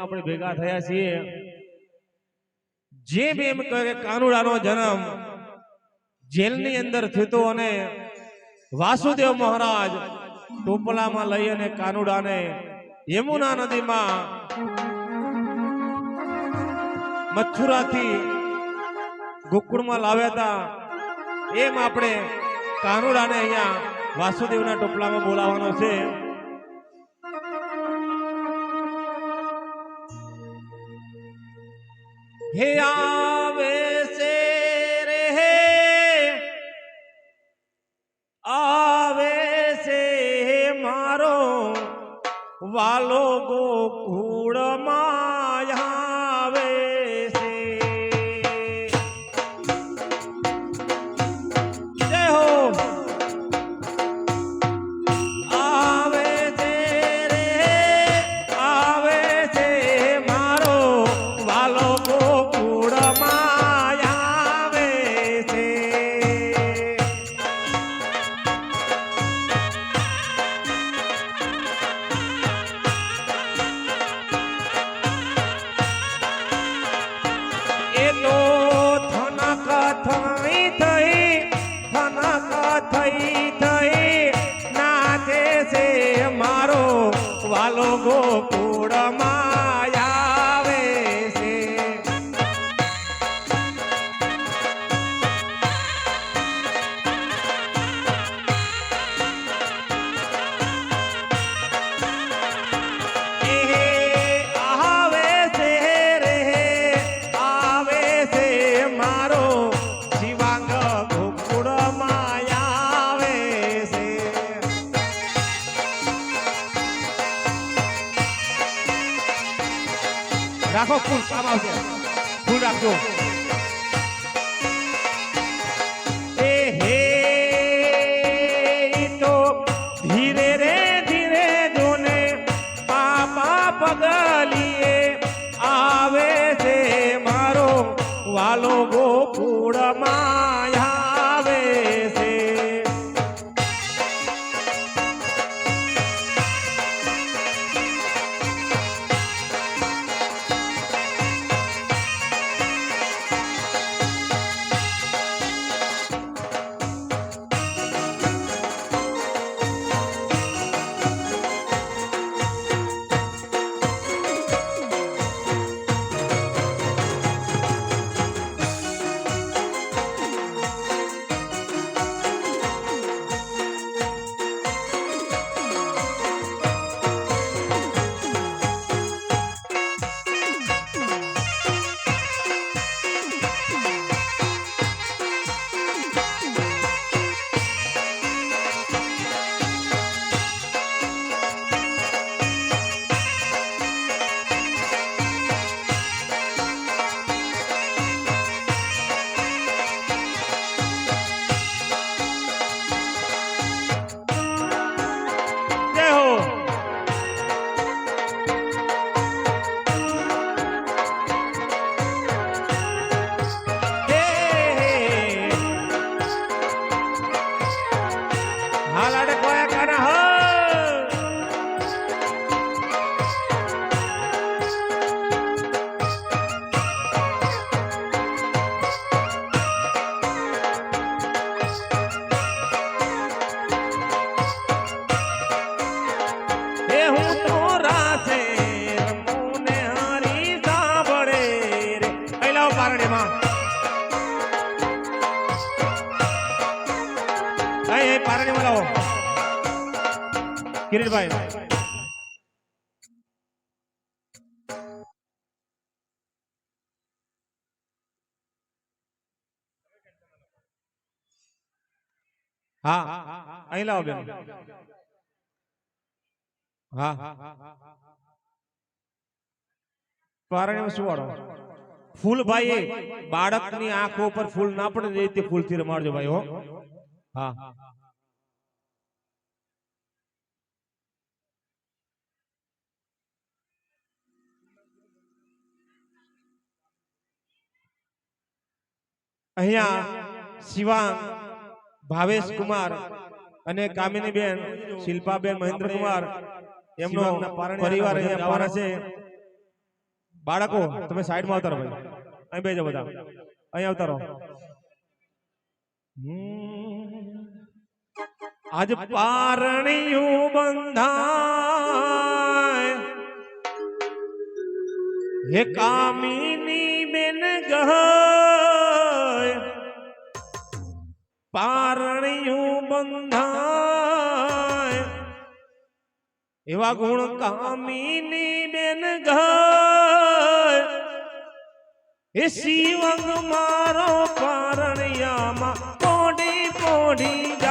આપણે ભેગા થયા છીએ. જે બી એમ કહે કાનુડાનો જન્મ, જેલની અંદર થતો અને વાસુદેવ મહારાજ ટોપલામાં લઈ અને કાનુડાને યમુના નદીમાં મથુરાથી ગોકુળમાં લાવ્યા હતા. એમ આપણે કાનુડાને અહીંયા વાસુદેવના ટોપલામાં બોલાવવાનો છે. હે આવે છે રે હે. આવે છે મારો વાલો ગોકુળ વાલો ગોકુળમાં કિરીટભાઈ હા. અહીં લાવો બેન. હા. ભાઈ બાળકની આંખો પર ફૂલ ના પડે તે ફૂલથી રમાડજો ભાઈ, હો. હા. અહીંયા શિવાંગ ભાવેશ કુમાર અને કામિની બેન શિલ્પાબેન મહેન્દ્ર કુમાર એમનો પરિવાર અહીંયા આવવાના છે. બાળકો તમે સાઈડમાં આવતા રહો ભાઈ અહીં બેજો બધા. અહીં આવતા રહો આજ પારણિયું બંધાય. હે કામિની બેન ગહ. પારણિયું બંધાય. એવા ગુણ કામીની બેન ઘર એ શિવંગ મારો પારણિયામાં પોડી પોડી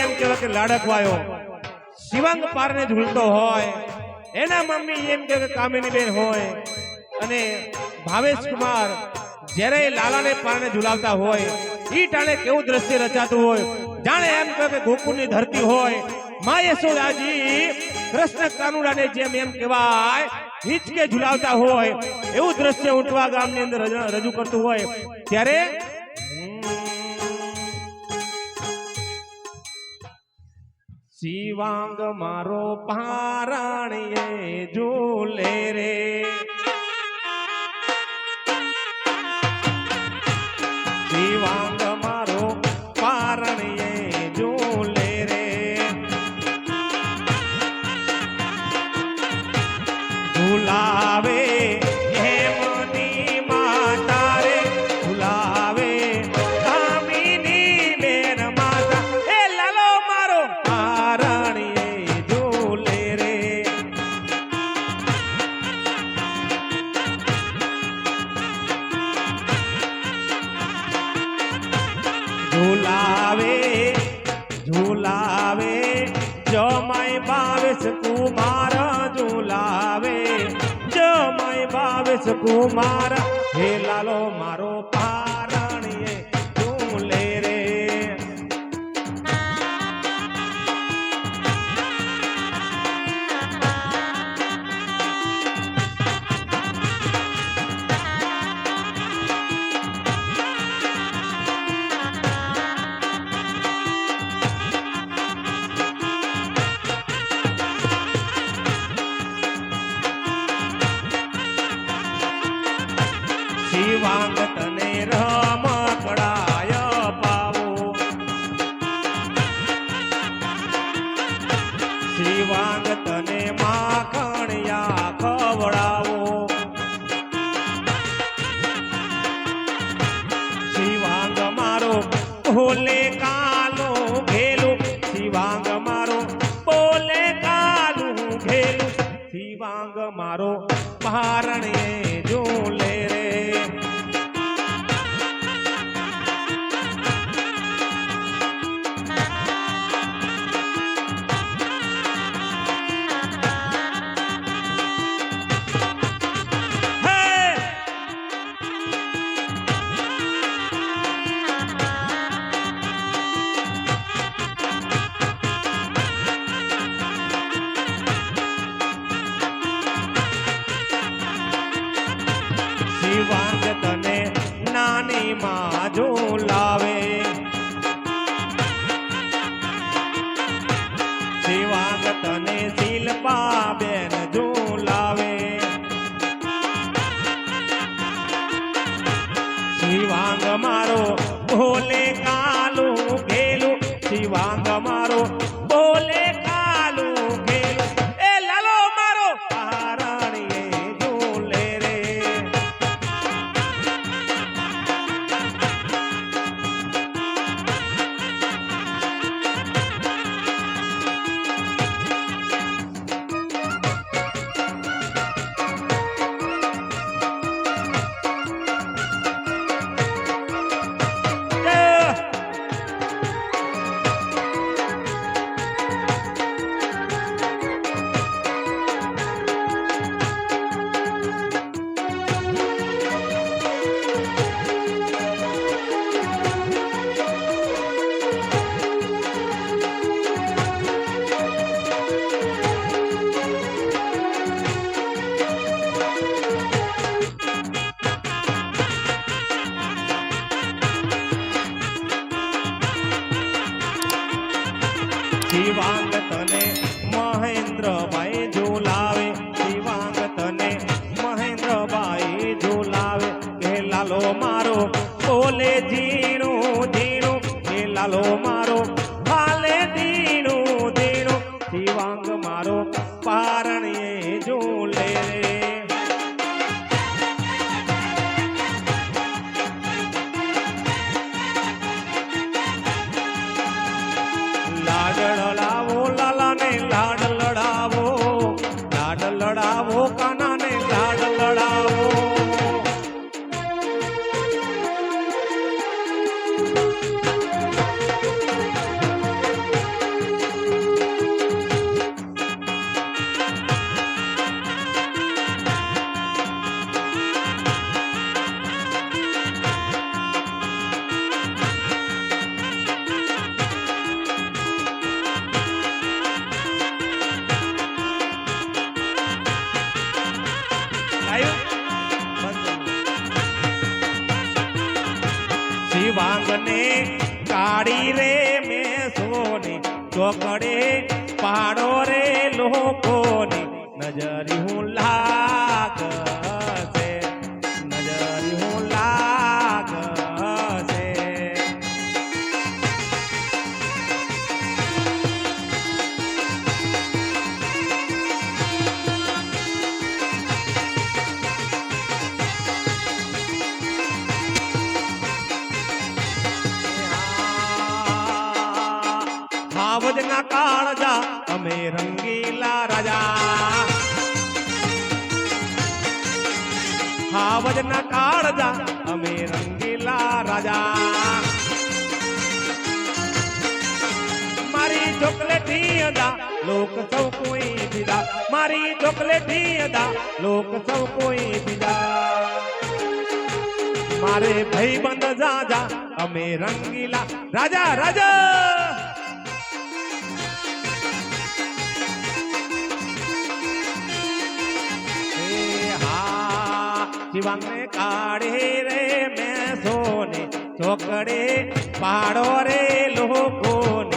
અમારો એમ કહેવાય કે લાડકવાયો શિવાંગ પારને ઝૂલતો હોય. એના મમ્મી એમ કે કામિની બેન હોય. અને ભાવેશ કુમાર જ્યારે લાલાને પારને ઝુલાવતા હોય, ઈ ટાણે કેવું દ્રશ્ય રચાતું હોય. જાણે એમ કે ગોકુળની ધરતી હોય. મા યશોદાજી કૃષ્ણ કાનુડાને જેમ એમ કહેવાય, હિચકે ઝુલાવતા હોય. એવું દ્રશ્ય ઉઠવા ગામની અંદર રજૂ કરતું હોય. ત્યારે શિવાંગ મારો પારણીએ ઝૂલે રે. શિવાંગ મારો પારણીએ શિવાંગને કાળી રે મેં સોની ચોકડે પાડો રે લોકોની. નજરી હું લાગશે રાજા મારી ચોકલેટી અદા, લોક સૌ કોઈ બીજા મારી ચોકલેટી અદા, લોક સૌ કોઈ બીજા મારે ભાઈ બંધ જાજા, અમે રંગીલા. રાજા રાજા! હા શિવાંગને કાઢે રે મેં સોને ચોકડે પાડો રે લોકોને.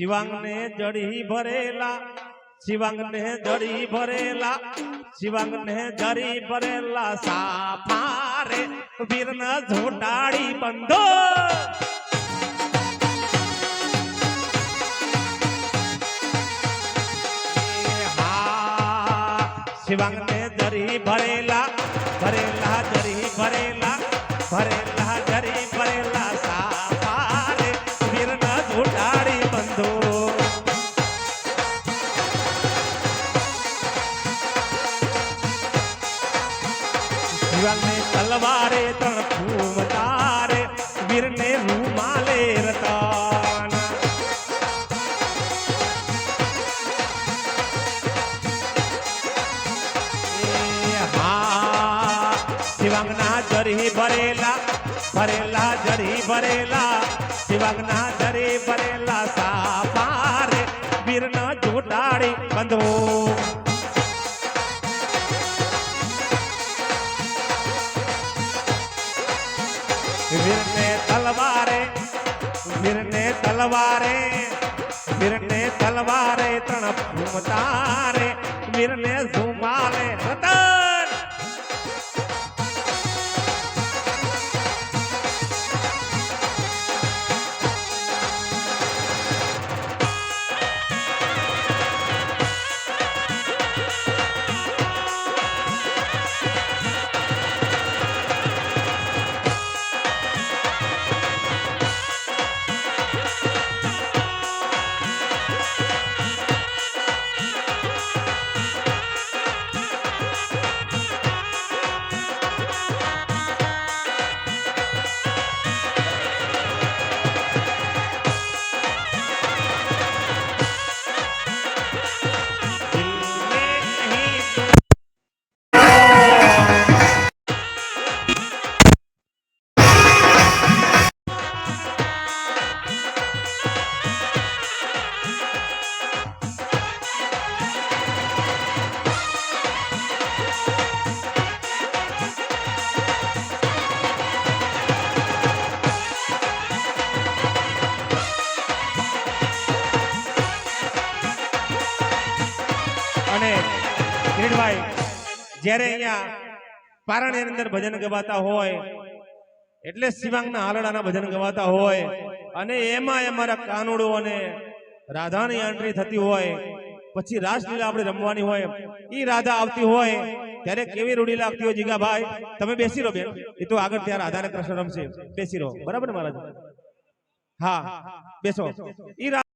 શિવાંગને જડી ભરેલા, શિવાંગને જડી ભરેલા, શિવાંગને જડી ભરેલા સાફારે વીરન ઝોટાડી બંધો. શિવાંગને જરી ભરેલા શિવાંગના જરી ભરેલા ભરેલા જરી ભરેલા શિવાંગના જરી ભરેલા સાપારે વીરના જોટાડી બંધો વીરને તલવારે ફિરને તલવારે ત્રણ ફૂમતારે વીરને ઝુમારે રતન જ્યારે અહીંયા પારણની અંદર ભજન ગવાતા હોય, એટલે શિવાંગના હાલડાના ભજન ગવાતા હોય, અને એમાં અમારા કાનુડો અને રાધાની એન્ટ્રી થતી હોય, પછી રાસલીલા આપણે રમવાની હોય એ રાધા આવતી હોય, ત્યારે કેવી રૂડી લાગતી હોય જીગાભાઈ તમે બેસી રહો બેન. એ તો આગળ ત્યાં રાધા ને કૃષ્ણ રમશે. બેસી રહો. બરાબર ને મહારાજ? હા, બેસો. રા-